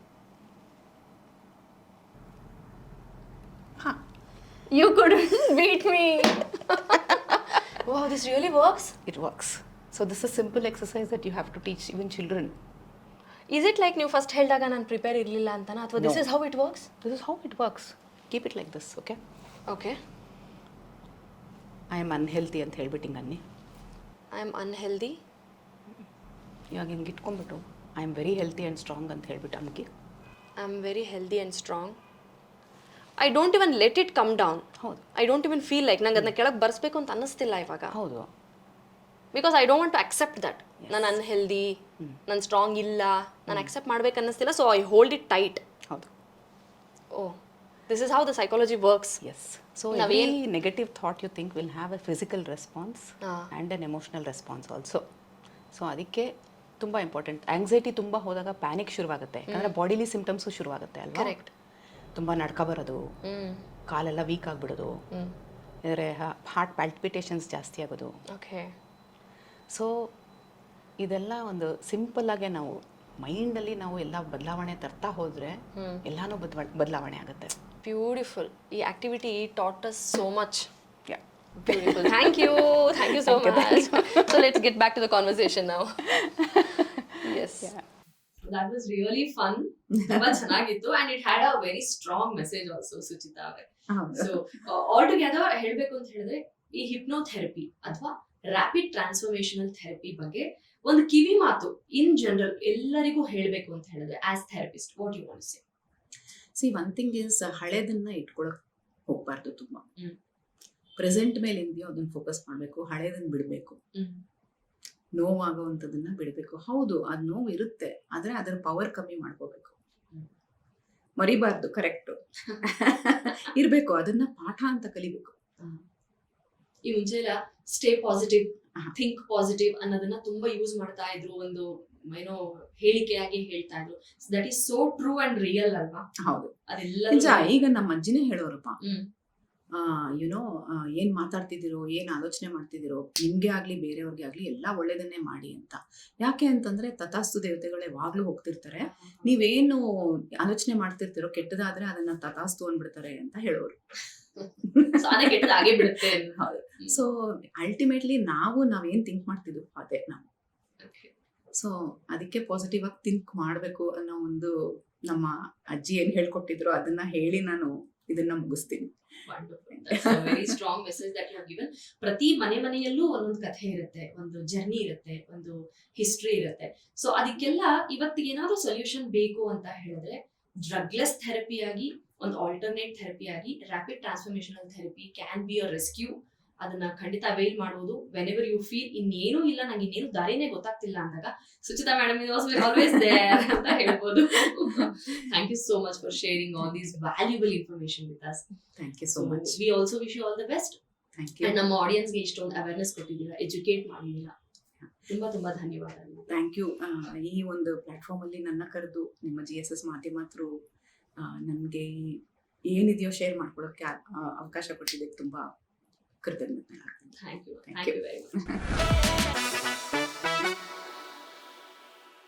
ಹಾಂ. You couldn't *laughs* beat me. *laughs* wow, this really works. It works so this is simple exercise that you have to teach even children Is it like ನೀವು ಫಸ್ಟ್ ಹೇಳಿದಾಗ ನಾನು ಪ್ರಿಪೇರ್ ಇರಲಿಲ್ಲ ಅಂತನಾ ಅಥವಾ this No. Is how it works this is how it works keep it like this okay okay I am unhealthy ಅಂತ ಹೇಳ್ಬಿಟ್ಟು ಹಿಂಗೆ ಅನ್ನಿ. ಐ ಆಮ್ ಅನ್ಹೆಲ್ದಿ ಇವಾಗ ಹಿಂಗೆ ಇಟ್ಕೊಂಡ್ಬಿಟ್ಟು I am very healthy and strong ಅಂತ ಹೇಳ್ಬಿಟ್ಟು ಅನ್ಕಿ. I am very healthy and strong I don't even let it come down ಹೌದು. I don't even feel like ನಂಗೆ ಅದನ್ನ ಕೆಳಗೆ ಬರ್ಸ್ಬೇಕು ಅಂತ ಅನ್ನಿಸ್ತಿಲ್ಲ ಇವಾಗ. ಹೌದು. Because I don't want to accept that ನಾನು ಅನ್ಹೆಲ್ದಿ ನಾನು ಸ್ಟ್ರಾಂಗ್ ಇಲ್ಲ ನಾನು ಅಕ್ಸೆಪ್ಟ್ ಮಾಡ್ಬೇಕು ಅನ್ನಿಸ್ತಿಲ್ಲ so I hold it tight ಹೌದು. ಓ. This is how the psychology works yes so every negative thought you think will have a physical response. And an emotional response also so ಅದಕ್ಕೆ ತುಂಬ ಇಂಪಾರ್ಟೆಂಟ್ ಆಂಗ್ಸೈಟಿ ತುಂಬ ಹೋದಾಗ ಪ್ಯಾನಿಕ್ ಶುರುವಾಗುತ್ತೆ ಯಾಕಂದರೆ ಬಾಡಿಲಿ ಸಿಂಪ್ಟಮ್ಸು ಶುರುವಾಗುತ್ತೆ ಅಲ್ವಾ ಕರೆಕ್ಟ್ ತುಂಬ ನಡ್ಕ ಬರೋದು ಕಾಲೆಲ್ಲ ವೀಕ್ ಆಗಿಬಿಡೋದು ಅಂದರೆ ಹಾರ್ಟ್ ಪ್ಯಾಲ್ಪಿಟೇಷನ್ಸ್ ಜಾಸ್ತಿ ಆಗೋದು. ಓಕೆ ಸೊ ಇದೆಲ್ಲ ಒಂದು ಸಿಂಪಲ್ಲಾಗೆ ನಾವು ಮೈಂಡಲ್ಲಿ ನಾವು ಎಲ್ಲ ಬದಲಾವಣೆ ತರ್ತಾ ಹೋದರೆ ಎಲ್ಲನೂ ಬದಲಾವಣೆ ಆಗುತ್ತೆ. ಬ್ಯೂಟಿಫುಲ್ ಈ activity taught us so much beautiful thank you thank you so much so let's get back to the conversation ನಾವು yes that was really fun ತುಂಬಾ ಚೆನ್ನಾಗಿತ್ತು. And it had a very strong message also Suchitha ಅವರೇ. ಸೊ ಆಲ್ ಟುಗೆದರ್ ಹೇಳ್ಬೇಕು ಅಂತ ಹೇಳಿದ್ರೆ ಈ ಹಿಪ್ನೋಥೆರಪಿ ಅಥವಾ ರ್ಯಾಪಿಡ್ ಟ್ರಾನ್ಸ್ಫಾರ್ಮೇಶನಲ್ ಥೆರಪಿ ಬಗ್ಗೆ ಒಂದು ಕಿವಿ ಮಾತು ಇನ್ ಜನರಲ್ ಎಲ್ಲರಿಗೂ ಹೇಳ್ಬೇಕು ಅಂತ ಹೇಳಿದ್ರೆ as therapist what you want say see one thing is ಹಳೇದನ್ನ ಇಟ್ಕೊಳಕ್ ಹೋಗ್ಬಾರ್ದು ತುಂಬಾ. ಪ್ರೆಸೆಂಟ್ ಮೇಲೆ ಇದೆಯೋ ಅದನ್ನ ಫೋಕಸ್ ಮಾಡಬೇಕು ಹಳೇದನ್ನ ಬಿಡಬೇಕು. ನೋವಾಗುವಂಥದ್ದನ್ನ ಬಿಡಬೇಕು. ಹೌದು ಅದ್ ನೋವು ಇರುತ್ತೆ ಆದ್ರೆ ಅದರ ಪವರ್ ಕಮ್ಮಿ ಮಾಡ್ಕೋಬೇಕು. ಮರಿಬಾರ್ದು ಕರೆಕ್ಟ್ *laughs* ಇರ್ಬೇಕು ಅದನ್ನ ಪಾಠ ಅಂತ ಕಲಿಬೇಕು. ಈ ಮುಂಚೆ ಎಲ್ಲ ಸ್ಟೇ ಪಾಸಿಟಿವ್ ಥಿಂಕ್ ಪಾಸಿಟಿವ್ ಅನ್ನೋದನ್ನ ತುಂಬಾ ಯೂಸ್ ಮಾಡ್ತಾ ಇದ್ರು ಒಂದು ಏನೋ ಹೇಳಿಕೆಯಾಗಿ ಹೇಳ್ತಾ ಇದ್ರು. That is so true and real ಅಲ್ವಾ? ಹೌದು. ಅದೆಲ್ಲ ನಿಜ ಈಗ ನಮ್ಮ ಅಜ್ಜಿನೇ ಹೇಳೋರಪ್ಪ. ಯುನೋ ಏನ್ ಮಾತಾಡ್ತಿದ್ದೀರೋ ಏನ್ ಆಲೋಚನೆ ಮಾಡ್ತಿದ್ದೀರೋ ನಿಮ್ಗೆ ಆಗ್ಲಿ ಬೇರೆಯವ್ರಿಗೆ ಆಗ್ಲಿ ಎಲ್ಲಾ ಒಳ್ಳೇದನ್ನೇ ಮಾಡಿ ಅಂತ. ಯಾಕೆ ಅಂತಂದ್ರೆ ತಥಾಸ್ತು ದೇವತೆಗಳು ಯಾವಾಗ್ಲೂ ಹೋಗ್ತಿರ್ತಾರೆ. ನೀವೇನು ಆಲೋಚನೆ ಮಾಡ್ತಿರ್ತೀರೋ ಕೆಟ್ಟದಾದ್ರೆ ಅದನ್ನ ತಥಾಸ್ತು ಅಂದ್ಬಿಡ್ತಾರೆ ಅಂತ ಹೇಳೋರು. *laughs* ಬಿಡುತ್ತೆ. ಸೊ ಅಲ್ಟಿಮೇಟ್ಲಿ ನಾವು ನಾವೇನ್ ಥಿಂಕ್ ಮಾಡ್ತಿದ್ವು ಅದೇ ನಾವು. ಸೊ ಅದಕ್ಕೆ ಪಾಸಿಟಿವ್ ಆಗಿ ಥಿಂಕ್ ಮಾಡಬೇಕು ಅನ್ನೋ ಒಂದು ನಮ್ಮ ಅಜ್ಜಿ ಏನ್ ಹೇಳ್ಕೊಟ್ಟಿದ್ರು ಅದನ್ನ ಹೇಳಿ ನಾನು ಇದನ್ನ ಮುಗಿಸ್ತೀನಿ. Very strong message that you given ಪ್ರತಿ ಮನೆ ಮನೆಯಲ್ಲೂ ಒಂದೊಂದು ಕಥೆ ಇರುತ್ತೆ, ಒಂದು ಜರ್ನಿ ಇರುತ್ತೆ, ಒಂದು ಹಿಸ್ಟ್ರಿ ಇರುತ್ತೆ. ಸೊ ಅದಕ್ಕೆಲ್ಲ ಇವತ್ತಿಗೆ ಏನಾದ್ರು ಸೊಲ್ಯೂಷನ್ ಬೇಕು ಅಂತ ಹೇಳಿದ್ರೆ ಡ್ರಗ್ಲೆಸ್ ಥೆರಪಿ ಆಗಿ, ಒಂದು ಆಲ್ಟರ್ನೇಟ್ ಥೆರಪಿ ಆಗಿ rapid transformational therapy can be a rescue ಅದನ್ನ ಖಂಡಿತ ಅವೈಲ್ ಮಾಡಬಹುದು ವೆನ್ ಎವರ್ ಯು ಫೀಲ್ ಇನ್ನೇನು ಇಲ್ಲ ನಂಗೆ ಇನ್ನೇನು ದಾರಿನೇ ಗೊತ್ತಾಗ್ತಿಲ್ಲ ಅಂದಾಗ ಸುಚಿತಾ ಮೇಡಮ್ ಆಲ್ವೇಸ್ ದೇರ್ ಅಂತ ಹೇಳ್ಬೋದು. Thank you so much for sharing all these valuable information with us thank you so much we also wish you all the best thank you ನಮ್ಮ ಆಡಿಯನ್ಸ್ಗೆ ಇಷ್ಟೊಂದು ಅವೇರ್ನೆಸ್ ಕೊಟ್ಟಿದ್ದೀರಾ. ಎಜುಕೇಟ್ ಮಾಡಿದ್ದೀರಾ. ತುಂಬಾ ತುಂಬಾ ಧನ್ಯವಾದಗಳು. ಥ್ಯಾಂಕ್ ಯು ಈ ಒಂದು ಪ್ಲಾಟ್ಫಾರ್ಮ್ ಅಲ್ಲಿ ನನ್ನ ಕರೆದು ನಿಮ್ಮ ಜಿ ಎಸ್ ಎಸ್ ಮಾಧ್ಯಮದ್ರು ನನಗೆ ಏನಿದೆಯೋ ಶೇರ್ ಮಾಡ್ಕೊಳ್ಳೋಕೆ ಅವಕಾಶ ಕೊಟ್ಟಿದ್ದಕ್ಕೆ ತುಂಬಾ ಕೃತಜ್ಞತೆ thank you thank you very much